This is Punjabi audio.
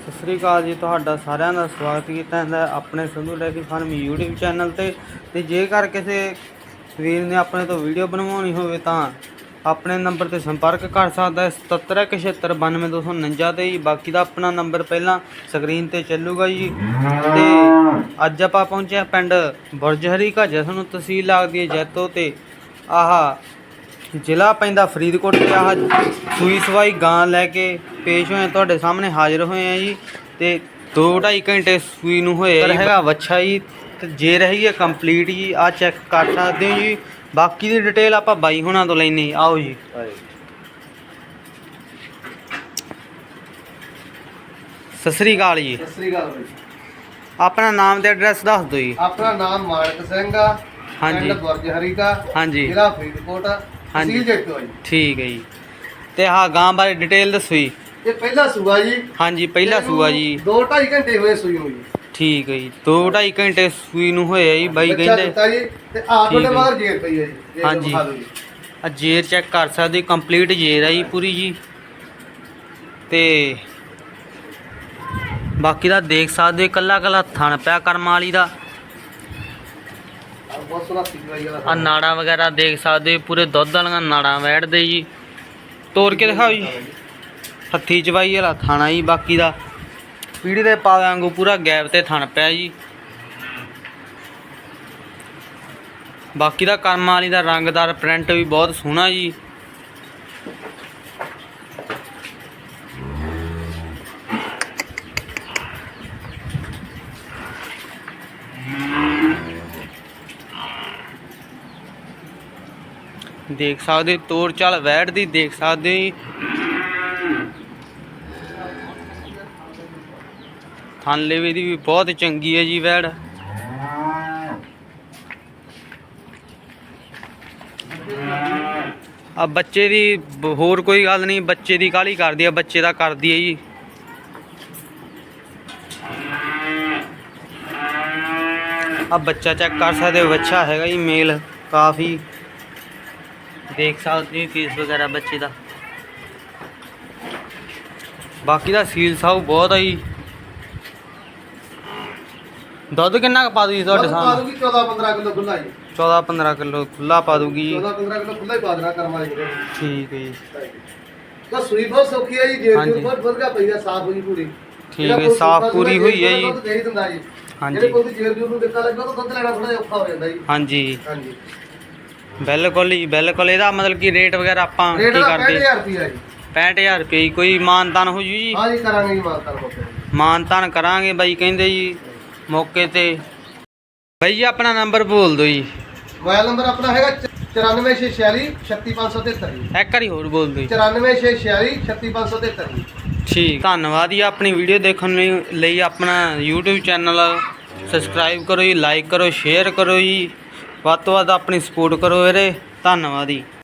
ਸਤਿ ਸ੍ਰੀ ਅਕਾਲ ਜੀ, ਤੁਹਾਡਾ ਸਾਰਿਆਂ ਦਾ ਸਵਾਗਤ ਕੀਤਾ ਜਾਂਦਾ ਆਪਣੇ Sandhu dairy farm YouTube channel ਤੇ। ਤੇ ਜੇਕਰ ਕਿਸੇ ਵੀਰ ਨੇ ਆਪਣੇ ਤੋਂ ਵੀਡੀਓ ਬਣਵਾਉਣੀ ਹੋਵੇ ਤਾਂ ਆਪਣੇ ਨੰਬਰ ਤੇ ਸੰਪਰਕ ਕਰ ਸਕਦਾ ਹੈ 7776929249 ਤੇ ਜੀ ਬਾਕੀ ਦਾ ਆਪਣਾ ਨੰਬਰ ਪਹਿਲਾਂ ਸਕਰੀਨ ਤੇ ਚੱਲੂਗਾ ਜੀ। ਤੇ ਅੱਜ ਆਪਾਂ ਪਹੁੰਚੇ ਪਿੰਡ ਬੁਰਜਹਰੀ ਕਾ ਜਿਸ ਨੂੰ ਤਹਿਸੀਲ ਲੱਗਦੀ ਹੈ ਜੈਤੋ ਤੇ। ਆਹਾ ਜ਼ਿਲ੍ਹਾ ਪੈਂਦਾ ਫਰੀਦਕੋਟ ਤੇ ਆਹ ਸੂਈ ਸਵਾਈ ਗਾਂ ਲੈ ਕੇ ਪੇਸ਼ ਹੋਏ ਤੁਹਾਡੇ ਸਾਹਮਣੇ ਹਾਜ਼ਰ ਹੋਏ ਆ ਜੀ ਤੇ 2.5 ਘੰਟੇ ਸੂਈ ਨੂੰ ਹੋਏ ਹੈਗਾ ਵੱਛਾ ਜੀ। ਤੇ ਜੇ ਰਹੀ ਹੈ ਕੰਪਲੀਟ ਜੀ ਆ ਚੈੱਕ ਕਰ ਸਕਦੇ ਹੋ ਜੀ। ਬਾਕੀ ਦੀ ਡਿਟੇਲ ਆਪਾਂ ਬਾਈ ਹੁਣਾਂ ਤੋਂ ਲੈਣੀ ਆਓ ਜੀ। ਸਤਿ ਸ੍ਰੀ ਅਕਾਲ ਜੀ। ਸਤਿ ਸ੍ਰੀ ਅਕਾਲ ਬਾਈ। ਆਪਣਾ ਨਾਮ ਤੇ ਐਡਰੈਸ ਦੱਸ ਦਿਓ ਜੀ। ਆਪਣਾ ਨਾਮ ਮਾਨਕ ਸਿੰਘ ਆ। ਹਾਂਜੀ। ਪਿੰਡ ਬੁਰਜ ਹਰੀਕਾ ਹਾਂਜੀ। ਜ਼ਿਲ੍ਹਾ ਫਰੀਦਕੋਟ ਹਾਂਜੀ। ਤਹਿਸੀਲ ਜੈਤੋ ਜੀ ਠੀਕ ਹੈ ਜੀ। ਤੇ ਹਾਂ ਗਾਂ ਬਾਰੇ ਡਿਟੇਲ ਦੱਸੋ ਜੀ। ਇਹ ਪਹਿਲਾ ਸੂਆ ਜੀ। ਹਾਂਜੀ ਪਹਿਲਾ ਸੂਆ ਜੀ। 2.5 ਘੰਟੇ ਹੋਏ ਸੂਈ ਨੂੰ ਜੀ। ਠੀਕ ਹੈ ਜੀ। 2.5 ਘੰਟੇ ਸੂਈ ਨੂੰ ਹੋਏ ਆ ਜੀ ਬਾਈ ਬੱਚਾ ਕਹਿੰਦੇ। ਦਿੱਤਾ ਜੀ ਤੇ ਆਪ ਠੀਕ ਦੇ ਹੈ। ਮਗਰ ਜੇਰ ਪਈ ਹੈ ਜੀ। ਜੇਰ ਹਾਂਜੀ। ਦਿਖਾ ਦਿਓ ਜੀ। ਆ ਜੇਰ ਚੈੱਕ ਕਰ ਸਕਦੇ ਕੰਪਲੀਟ ਜੇਰ ਆ ਜੀ ਪੂਰੀ ਜੀ। ਤੇ ਬਾਕੀ ਦਾ ਦੇਖ ਸਕਦੇ ਕੱਲਾ ਕੱਲਾ ਥਣ ਪਿਆ ਕਰਮ ਵਾਲੀ ਦਾ ਆਹ ਬਹੁਤ ਸੋਹਣਾ ਸੀਗਾ ਜੀ ਆ ਨਾੜਾਂ ਵਗੈਰਾ ਦੇਖ ਸਕਦੇ ਪੂਰੇ ਦੁੱਧ ਵਾਲੀਆਂ ਨਾੜਾਂ ਵੈੜਦੇ ਜੀ। ਤੋੜ ਕੇ ਦਿਖਾਓ ਜੀ। ਹੱਥੀ ਚਵਾਈ ਵਾਲਾ ਥਾਣਾ ਜੀ ਬਾਕੀ ਦਾ। ਪੀੜੀ ਦੇ ਪਾਵੇ ਵਾਂਗੂ ਪੂਰਾ ਗੈਪ ਤੇ ਥਣ ਪਿਆ ਜੀ। ਬਾਕੀ ਦਾ ਕਰਮ ਵਾਲੀ ਦਾ ਰੰਗਦਾਰ ਪ੍ਰਿੰਟ ਵੀ ਬਹੁਤ ਸੋਹਣਾ ਜੀ। ਦੇਖ ਸਕਦੇ, ਤੋੜ ਚਾਲ ਵੈੜ ਦੀ ਦੇਖ ਸਕਦੇ। ਥਣ ਲੇਵੇ ਦੀ ਵੀ ਬਹੁਤ ਚੰਗੀ ਹੈ ਜੀ ਵੈੜ। ਆ ਬੱਚੇ ਦੀ, ਹੋਰ ਕੋਈ ਗੱਲ ਨਹੀਂ, ਬੱਚੇ ਦੀ ਕਾਲੀ ਕਰਦੀ ਆ, ਬੱਚੇ ਦਾ ਕਰਦੀ ਹੈ ਜੀ। ਆ ਬੱਚਾ ਚੈੱਕ ਕਰ ਸਕਦੇ ਹੋ, ਬੱਚਾ ਹੈਗਾ ਜੀ ਮੇਲ ਕਾਫੀ। ਦੇਖ ਸਕਦੇ ਹੋ ਫੀਸ ਵਗੈਰਾ ਬੱਚੇ ਦਾ। ਬਾਕੀ ਦਾ ਸੀਲ ਸਾਊ ਬਹੁਤ ਆ ਜੀ। ਦੁੱਧ ਕਿੰਨਾ ਪਾ ਦੂ ਜੀ ਤੁਹਾਡੇ ਸਾਹਮਣੇ ਦੂਗੀ 14 15 ਕਿਲੋ ਖੁੱਲਾ ਜੀ। 14 15 ਕਿਲੋ ਖੁੱਲਾ ਪਾ ਦੂਗੀ ਜੀ। 14 15 ਕਿਲੋ ਖੁੱਲਾ ਹੀ ਪਾ ਦੇਣਾ ਕਰਮ ਵਾਲੀ ਠੀਕ ਹੈ ਜੀ। ਤਾਂ ਸੂਈ ਬਹੁਤ ਸੌਖੀ ਹੈ ਜੀ ਜੇਰ ਹਾਂਜੀ। ਬਹੁਤ ਵਧੀਆ ਪਈ ਹੈ ਸਾਫ਼ ਹੋਈ ਪੂਰੀ। ਠੀਕ ਜਿਹੜਾ ਹੈ, ਕੋਈ ਸਾਫ਼ ਸੂਪਾ ਪੂਰੀ ਹੋਈ ਹੈ ਜੀ। ਦੁੱਧ ਦੇ ਹੀ ਦਿੰਦਾ ਜੀ। ਹਾਂਜੀ। ਜਿਹੜੇ ਕੋਈ ਜੇਰ ਜੂਰ ਨੂੰ ਦਿੱਕਤ ਲੱਗੇ ਤਾਂ ਦੁੱਧ ਲੈਣਾ ਥੋੜਾ ਔਖਾ ਹੋ ਜਾਂਦਾ ਜੀ। ਹਾਂਜੀ। ਹਾਂਜੀ। ਬਿਲਕੁਲ ਜੀ ਬਿਲਕੁਲ। ਇਹਦਾ ਮਤਲਬ ਕਿ ਰੇਟ ਵਗੈਰਾ ਆਪਾਂ ਕੀ ਰੇਟ ਦਾ ਕਰਦੇ 65000 ਰੁਪਿਆ ਜੀ। 65000 ਰੁਪਏ ਜੀ। ਕੋਈ ਮਾਨਤਾਨ ਹੋ ਜੂ ਜੀ? ਹਾਂ ਜੀ ਕਰਾਂਗੇ ਜੀ ਮਾਲਕਾਂ ਨੂੰ ਮੌਕੇ ਤੇ। ਮਾਨਤਾਨ ਕਰਾਂਗੇ ਬਾਈ ਕਹਿੰਦੇ ਜੀ ਮੌਕੇ ਤੇ। ਬਾਈ ਜੀ ਆਪਣਾ ਨੰਬਰ ਬੋਲ ਦਿਓ ਜੀ। ਮੋਬਾਈਲ ਨੰਬਰ ਆਪਣਾ ਹੈਗਾ 94646 36573 ਜੀ। ਇੱਕ ਵਾਰੀ ਹੋਰ ਬੋਲ ਦਿਓ ਜੀ। 94646 36573 ਜੀ। ਠੀਕ ਧੰਨਵਾਦ ਜੀ ਆਪਣੀ ਵੀਡੀਓ ਦੇਖਣ ਲਈ ਲਈ ਆਪਣਾ YouTube ਚੈਨਲ ਸਬਸਕ੍ਰਾਈਬ ਕਰੋ ਜੀ ਲਾਈਕ ਕਰੋ ਸ਼ੇਅਰ ਕਰੋ ਜੀ। ਵੱਧ ਤੋਂ ਵੱਧ ਆਪਣੀ ਸਪੋਰਟ ਕਰੋ ਵੀਰੇ ਧੰਨਵਾਦ ਜੀ।